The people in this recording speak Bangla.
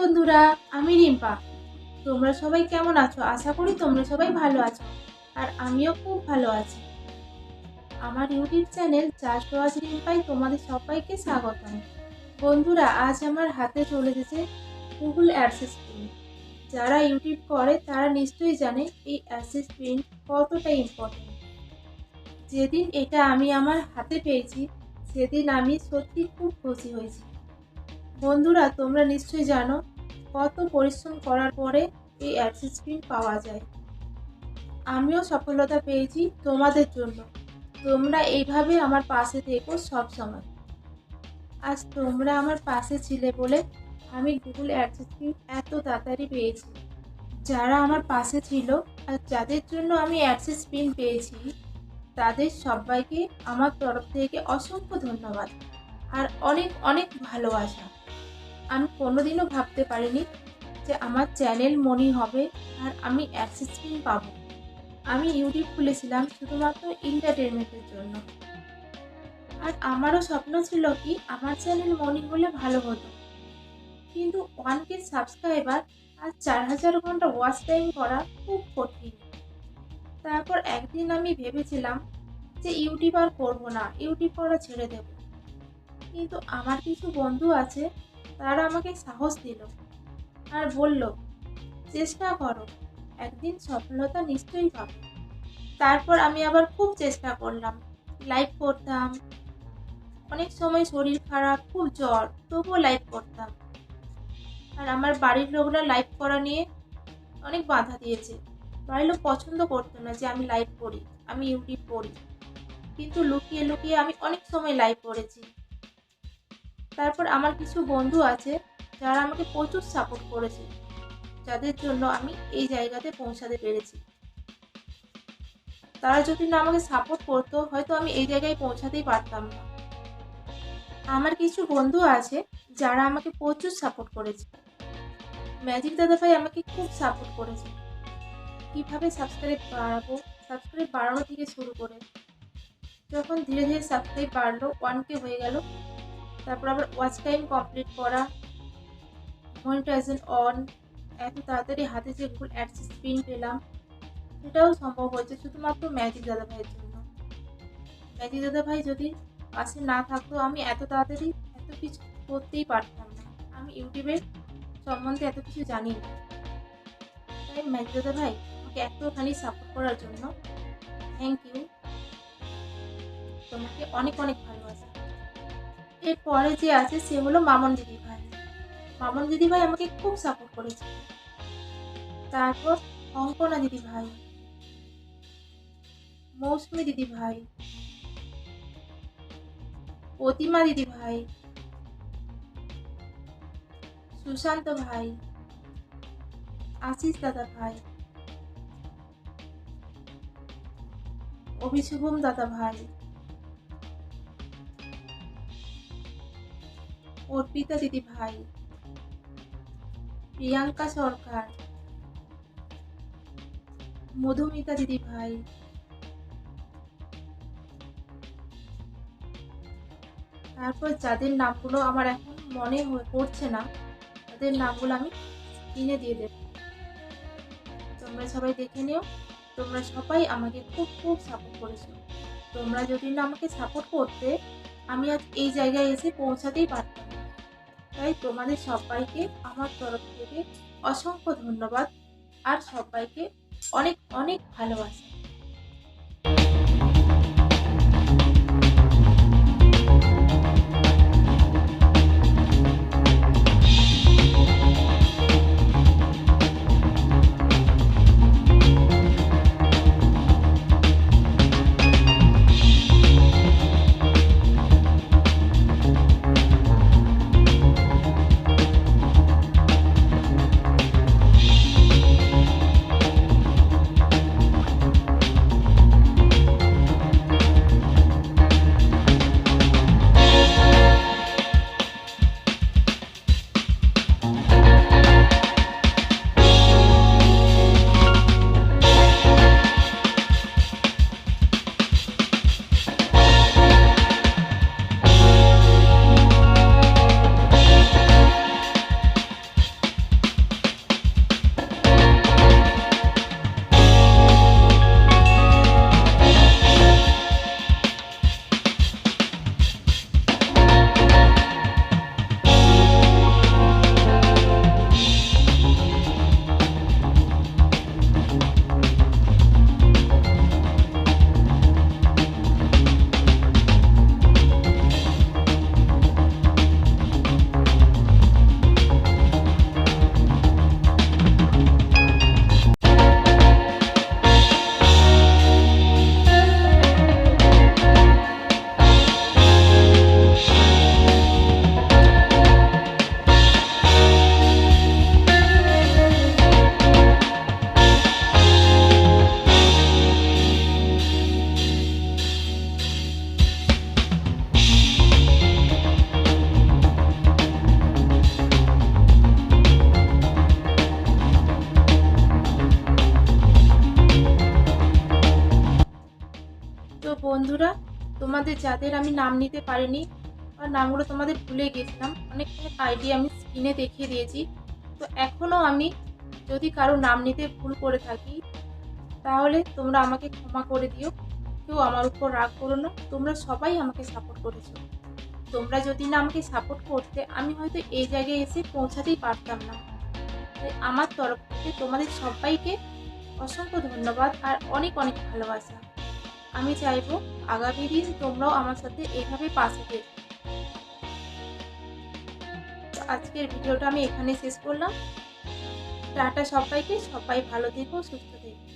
বন্ধুরা, আমি রিম্পা। তোমরা সবাই কেমন আছো? আশা করি তোমরা সবাই ভালো আছো, আর আমিও খুব ভালো আছি। আমার ইউটিউব চ্যানেল চাষ বাস রিম্পাই তোমাদের সবাইকে স্বাগতম বন্ধুরা, আজ আমার হাতে চলে এসেছে গুগল অ্যাডসেস প্রিন্ট যারা ইউটিউব করে, তারা নিশ্চয়ই জানে এই অ্যাডসেস প্রিন্ট কতটা ইম্পর্টেন্ট যেদিন এটা আমি আমার হাতে পেয়েছি, সেদিন আমি সত্যি খুব খুশি হয়েছি। বন্ধুরা, তোমরা নিশ্চয়ই জানো কত পরিশ্রম করার পরে এই অ্যাডসেস প্রিন্ট পাওয়া যায়। আমিও সফলতা পেয়েছি তোমাদের জন্য। তোমরা এইভাবে আমার পাশে থেকো সব সময়। আজ তোমরা আমার পাশে ছিলে বলে আমি গুগল অ্যাডসেস প্রিন্ট এত তাড়াতাড়ি পেয়েছি। যারা আমার পাশে ছিল আর যাদের জন্য আমি অ্যাডসেস প্রিন্ট পেয়েছি, তাদের সবাইকে আমার তরফ থেকে অসংখ্য ধন্যবাদ। আর অনেক অনেক ভালোবাসা। আমি কোনোদিনও ভাবতে পারিনি যে আমার চ্যানেল মনি হবে আর আমি অ্যাক্সেস পাবো। আমি ইউটিউব খুলেছিলাম শুধুমাত্র এন্টারটেনমেন্টের জন্য। আর আমারও স্বপ্ন ছিল কি আমার চ্যানেল মনি হলে ভালো হতো। কিন্তু ওয়ান কে সাবস্ক্রাইবার আর চার হাজার ঘণ্টা ওয়াচ টাইম করা খুব কঠিন। তারপর একদিন আমি ভেবেছিলাম যে ইউটিউব আর করব না, ইউটিউব করা ছেড়ে দেব। কিন্তু আমার কিছু বন্ধু আছে তারা আমাকে সাহস দিল আর বলল, চেষ্টা করো, একদিন সফলতা নিশ্চয়ই পাবে। তারপর আমি আবার খুব চেষ্টা করলাম লাইভ করতাম। অনেক সময় শরীর খারাপ, খুব জ্বর, তবুও লাইভ করতাম। আর আমার বাড়ির লোকরা লাইভ করা নিয়ে অনেক বাধা দিয়েছে। বাড়ির লোক পছন্দ করতো না যে আমি লাইভ করি, আমি ইউটিউব করি কিন্তু লুকিয়ে লুকিয়ে আমি অনেক সময় লাইভ করেছি। তারপর আমার কিছু বন্ধু আছে যারা আমাকে প্রচুর সাপোর্ট করেছে, যাদের জন্য আমি এই জায়গাতে পৌঁছাতে পেরেছি। তারা যদি না আমাকে সাপোর্ট করতো, হয়তো আমি এই জায়গায় পৌঁছাতেই পারতাম না। আমার কিছু বন্ধু আছে যারা আমাকে প্রচুর সাপোর্ট করেছে। ম্যাজিক দাদা ভাই আমাকে খুব সাপোর্ট করেছে। কীভাবে সাবস্ক্রাইব বাড়াবো? সাবস্ক্রাইব বাড়ানো থেকে শুরু করে, যখন ধীরে ধীরে সাবস্ক্রাইব বাড়লো ওয়ান কে হয়ে গেল তারপর আবার ওয়াচ টাইম কমপ্লিট করা মনিটাইজেশন অন এত তাড়াতাড়ি হাতে যে গুগল অ্যাডসেস স্পিন পেলাম, সেটাও সম্ভব হয়েছে শুধুমাত্র ম্যাজিক দাদা ভাইয়ের জন্য। ম্যাজিক দাদা ভাই যদি পাশে না থাকতো, আমি এত তাড়াতাড়ি এত কিছু করতেই পারতাম না। আমি ইউটিউবের সম্বন্ধে এত কিছু জানি না। তাই ম্যাজিক দাদা ভাই আমাকে এতখানি সাপোর্ট করার জন্য থ্যাংক ইউ তোমাকে অনেক অনেক ভালোবাসা। এরপরে যে আছে সে হলো মামন দিদি ভাই মামন দিদি ভাই আমাকে খুব সাপোর্ট করেছে। তারপর অঙ্কনা দিদি ভাই মৌসুমি দিদি ভাই প্রতিমা দিদি ভাই সুশান্ত ভাই। আশিস দাদা ভাই। অভিশুভম দাদা ভাই। অর্পিতা দিদি ভাই, প্রিয়াঙ্কা সরকার, মধুমিতা দিদি ভাই, তারপর যাদের নামগুলো আমার এখন মনে হয়ে পড়ছে না, তাদের নামগুলো আমি কিনে দিয়ে দেব। তোমরা সবাই দেখে নিও, তোমরা সবাই আমাকে খুব খুব সাপোর্ট করেছ। তোমরা যদি না আমাকে সাপোর্ট করতে, আমি আজ এই জায়গায় এসে পৌঁছাতেই পারতাম। তাই তোমাদের সবাইকে আমার তরফ থেকে অসংখ্য ধন্যবাদ। আর সবাইকে অনেক অনেক ভালোবাসা। তোমাদের, যাদের আমি নাম নিতে পারিনি আর নামগুলো তোমাদের ভুলে গেছিলাম। অনেক আইডিয়া আমি স্ক্রিনে দেখিয়ে দিয়েছি। তো এখনও আমি যদি কারও নাম নিতে ভুল করে থাকি, তাহলে তোমরা আমাকে ক্ষমা করে দিও। কেউ আমার উপর রাগ করো না। তোমরা সবাই আমাকে সাপোর্ট করেছ। তোমরা যদি না আমাকে সাপোর্ট করতে, আমি হয়তো এই জায়গায় এসে পৌঁছাতেই পারতাম না। আমার তরফ থেকে তোমাদের সবাইকে অসংখ্য ধন্যবাদ আর অনেক অনেক ভালোবাসা। আমি চাইব আগামী দিন তোমরাও আমার সাথে এইভাবে পাশে থেকো আজকের ভিডিওটা আমি এখানে শেষ করলাম। টাটা সবাইকে, সবাই ভালো থেকো, সুস্থ থেকো।